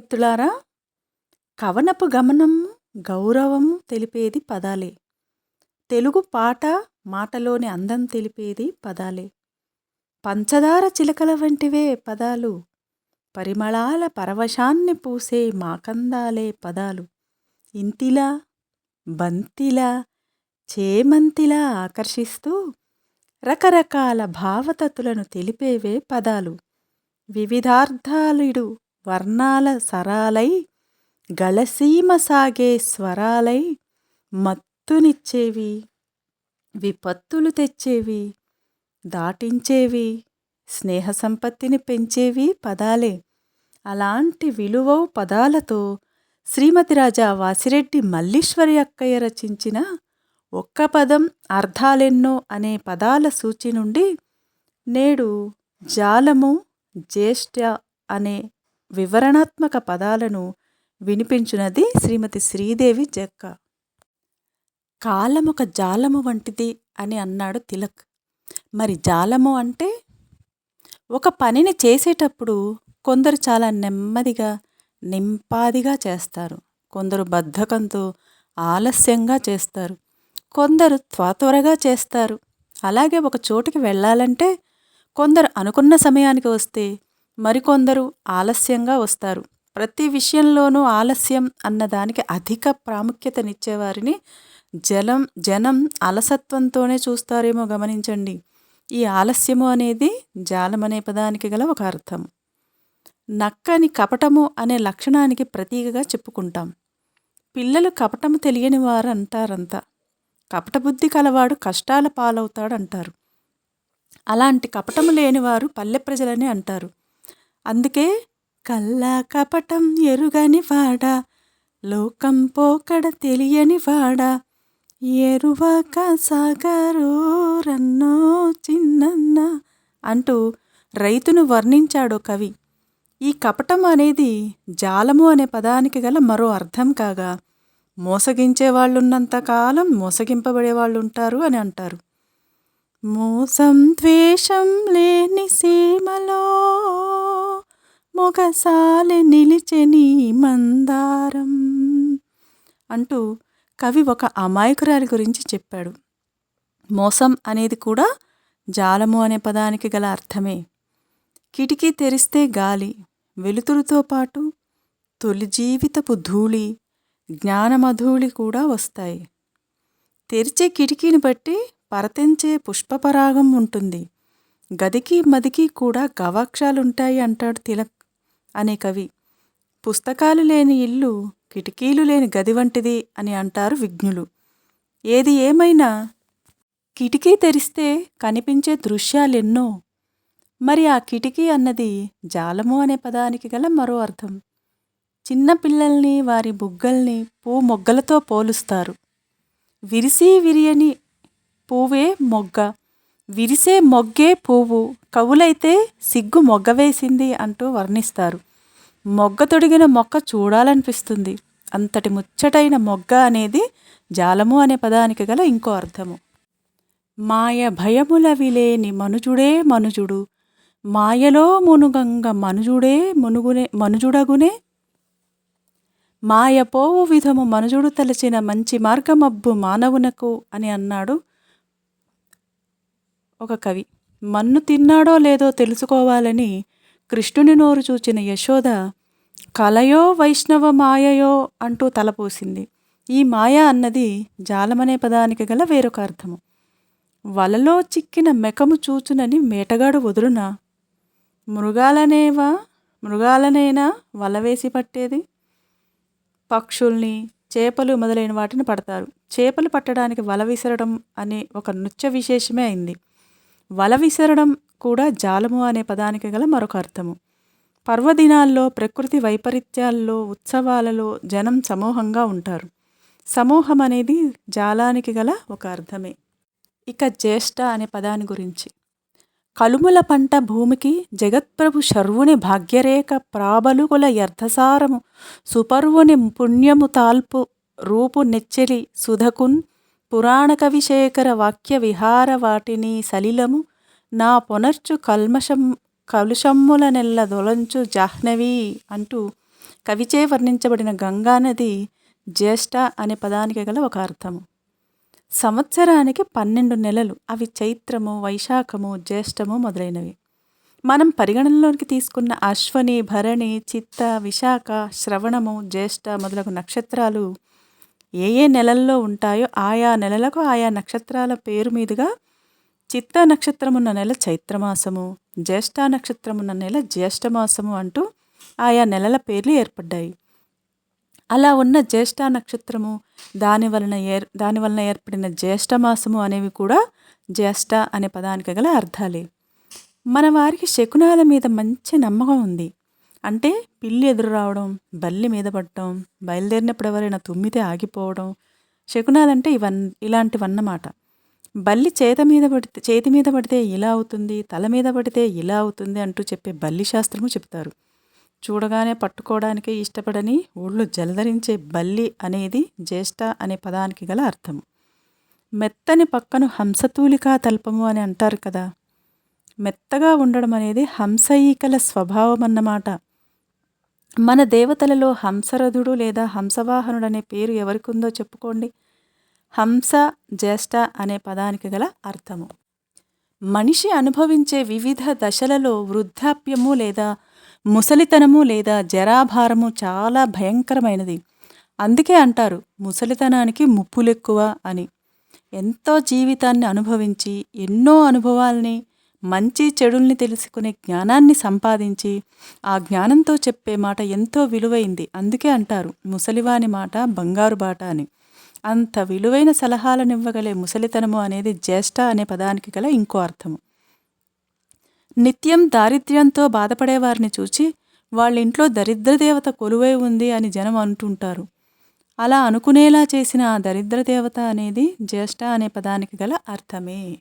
మిత్రులారా కవనపు గమనము గౌరవము తెలిపేది పదాలే. తెలుగు పాట మాటలోని అందం తెలిపేది పదాలే. పంచదార చిలకల వంటివే పదాలు. పరిమళాల పరవశాన్ని పూసే మాకందాలే పదాలు. ఇంతిలా బంతిలా చేమంతిలా ఆకర్షిస్తూ రకరకాల భావతతులను తెలిపేవే పదాలు. వివిధార్థాలుడు వర్ణాల సరాలై గలసీమ సాగే స్వరాలై మత్తునిచ్చేవి విపత్తులు తెచ్చేవి దాటించేవి స్నేహ సంపత్తిని పెంచేవి పదాలే. అలాంటి విలువ పదాలతో శ్రీమతి రాజా వాసిరెడ్డి మల్లీశ్వరి అక్కయ్య రచించిన ఒక్క పదం అర్థాలెన్నో అనే పదాల సూచి నుండి నేడు జాలము జ్యేష్ఠ అనే వివరణాత్మక పదాలను వినిపించినది శ్రీమతి శ్రీదేవి జక్క. కాలమొక జాలము వంటిది అని అన్నాడు తిలక్. మరి జాలము అంటే? ఒక పనిని చేసేటప్పుడు కొందరు చాలా నెమ్మదిగా నింపాదిగా చేస్తారు. కొందరు బద్ధకంతో ఆలస్యంగా చేస్తారు. కొందరు త్వరగా చేస్తారు. అలాగే ఒక చోటుకి వెళ్ళాలంటే కొందరు అనుకున్న సమయానికి వస్తే మరికొందరు ఆలస్యంగా వస్తారు. ప్రతి విషయంలోనూ ఆలస్యం అన్నదానికి అధిక ప్రాముఖ్యతనిచ్చేవారిని జలం జనం అలసత్వంతోనే చూస్తారేమో గమనించండి. ఈ ఆలస్యము అనేది జాలం అనే పదానికి గల ఒక అర్థం. నక్కని కపటము అనే లక్షణానికి ప్రతీకగా చెప్పుకుంటాం. పిల్లలు కపటము తెలియని వారు అంటారంతా కపటబుద్ధి కలవాడు కష్టాల పాలవుతాడంటారు. అలాంటి కపటము లేనివారు పల్లె ప్రజలని అంటారు. అందుకే కల్లా కపటం ఎరుగని వాడా లోకం పోకడ తెలియని వాడా. ఎరువక సాగరో రన్నో చిన్నన్న అంటూ రైతును వర్ణించాడు కవి. ఈ కపటం అనేది జాలము అనే పదానికి గల మరో అర్థం కాగా మోసగించే వాళ్ళున్నంతకాలం మోసగింపబడే వాళ్ళు ఉంటారు అని అంటారు. మోసం ద్వేషం లేని సీమలో ఒకసారి నిలిచెని మందారం అంటూ కవి ఒక అమాయకురాలి గురించి చెప్పాడు. మోసం అనేది కూడా జాలము అనే పదానికి గల అర్థమే. కిటికీ తెరిస్తే గాలి వెలుతురుతో పాటు తొలి జీవితపు ధూళి జ్ఞానమధూళి కూడా వస్తాయి. తెరిచే కిటికీని బట్టి పరతించే పుష్పపరాగం ఉంటుంది. గదికి మదికి కూడా గవాక్షాలుంటాయి అంటాడు తిలక్. అనే కవి. పుస్తకాలు లేని ఇల్లు కిటికీలు లేని గది వంటిది అని అంటారు విజ్ఞులు. ఏది ఏమైనా కిటికీ తెరిస్తే కనిపించే దృశ్యాలెన్నో. మరి ఆ కిటికీ అన్నది జాలము అనే పదానికి గల మరో అర్థం. చిన్న పిల్లల్ని వారి బుగ్గల్ని పూ మొగ్గలతో పోలుస్తారు. విరిసి విరియని పువ్వే మొగ్గ. విరిసే మొగ్గే పువ్వు కవులైతే సిగ్గు మొగ్గ వేసింది అంటూ వర్ణిస్తారు. మొగ్గ తొడిగిన మొక్క చూడాలనిపిస్తుంది. అంతటి ముచ్చటైన మొగ్గ అనేది జాలము అనే పదానికి గల ఇంకో అర్థము. మాయ భయములవి లేని మనుజుడే మనుజుడు మాయలో మునుగంగ మనుజుడే మునుగునే మనుజుడగునే. మాయపోవు విధము మనుజుడు తలచిన మంచి మార్గమబ్బు మానవునకు అని అన్నాడు ఒక కవి. మన్ను తిన్నాడో లేదో తెలుసుకోవాలని కృష్ణుని నోరు చూచిన యశోద కలయో వైష్ణవ మాయయో అంటూ తలపోసింది ఈ మాయ అన్నది జాలమనే పదానికి గల వేరొక అర్థము. వలలో చిక్కిన మెకము చూచునని మేటగాడు వదులునా మృగాలనేవా? మృగాలనేనా? వల వేసి పట్టేది? పక్షుల్ని చేపలు మొదలైన వాటిని పడతారు. చేపలు పట్టడానికి వల విసరడం అనే ఒక నృత్య విశేషమే అయింది. వల విసరడం కూడా జాలము అనే పదానికి గల మరొక అర్థము. పర్వదినాల్లో ప్రకృతి వైపరీత్యాల్లో ఉత్సవాలలో జనం సమూహంగా ఉంటారు. సమూహం అనేది జాలానికి గల ఒక అర్థమే. ఇక జ్యేష్ఠ అనే పదాని గురించి. కలుముల పంట భూమికి జగత్ప్రభు శర్వుని భాగ్యరేఖ ప్రాబలుగుల యర్థసారము సుపర్వుని పుణ్యము తాల్పు రూపు నెచ్చెలి సుధకున్ పురాణ కవిశేఖర వాక్య విహార వాటిని సలిలము. నా పొనర్చు కల్మషం కలుషమ్ముల నెల్ల దొలంచు జాహ్నవి అంటూ కవిచే వర్ణించబడిన గంగా నది జ్యేష్ఠ అనే పదానికి గల ఒక అర్థము. సంవత్సరానికి పన్నెండు నెలలు అవి చైత్రము వైశాఖము జ్యేష్ఠము మొదలైనవి. మనం పరిగణనలోకి తీసుకున్న అశ్వని భరణి చిత్త విశాఖ శ్రవణము జ్యేష్ఠ మొదలగు నక్షత్రాలు ఏ ఏ నెలల్లో ఉంటాయో ఆయా నెలలకు ఆయా నక్షత్రాల పేరు మీదుగా చిత్త నక్షత్రం ఉన్న నెల చైత్రమాసము జ్యేష్ఠ నక్షత్రం ఉన్న నెల జ్యేష్ఠమాసము అంటూ ఆయా నెలల పేర్లు ఏర్పడ్డాయి. అలా ఉన్న జ్యేష్ఠ నక్షత్రము దాని వలన ఏర్ దాని వలన ఏర్పడిన జ్యేష్ఠమాసము అనేవి కూడా జ్యేష్ఠ అనే పదానికి గల అర్థాలే. మన వారికి శకునాల మీద మంచి నమ్మకం ఉంది. అంటే పిల్లి ఎదురు రావడం బల్లి మీద పడటం బయలుదేరినప్పుడు ఎవరైనా తుమ్మితే ఆగిపోవడం శకునాలంటే ఇవన్ ఇలాంటివన్నమాట. బల్లి చేత మీద పడితే చేతి మీద పడితే ఇలా అవుతుంది తల మీద పడితే ఇలా అవుతుంది అంటూ చెప్పే బల్లి శాస్త్రము చెప్తారు చూడగానే పట్టుకోవడానికే ఇష్టపడని ఊళ్ళో జలధరించే బల్లి అనేది జ్యేష్ఠ అనే పదానికి గల అర్థము. మెత్తని పక్కను హంసతూలికా తల్పము అని అంటారు కదా. మెత్తగా ఉండడం అనేది హంసఈకల స్వభావం అన్నమాట మన దేవతలలో హంసరథుడు లేదా హంసవాహనుడు అనే పేరు ఎవరికి ఉందో చెప్పుకోండి. హంస జ్యేష్ఠ అనే పదానికి గల అర్థము. మనిషి అనుభవించే వివిధ దశలలో వృద్ధాప్యము లేదా ముసలితనము లేదా జరాభారము చాలా భయంకరమైనది. అందుకే అంటారు ముసలితనానికి ముప్పులెక్కువ అని. ఎంతో జీవితాన్ని అనుభవించి ఎన్నో అనుభవాల్ని మంచి చెడుల్ని తెలుసుకునే జ్ఞానాన్ని సంపాదించి ఆ జ్ఞానంతో చెప్పే మాట ఎంతో విలువైంది. అందుకే అంటారు ముసలివాని మాట బంగారు బాట అని. అంత విలువైన సలహాలనివ్వగలే ముసలితనము అనేది జ్యేష్ఠ అనే పదానికి గల ఇంకో అర్థము. నిత్యం దారిద్ర్యంతో బాధపడే వారిని చూచి వాళ్ళ ఇంట్లో దరిద్ర దేవత కొలువై ఉంది అని జనం అంటుంటారు. అలా అనుకునేలా చేసిన ఆ దరిద్ర దేవత అనేది జ్యేష్ఠ అనే పదానికి గల అర్థమే.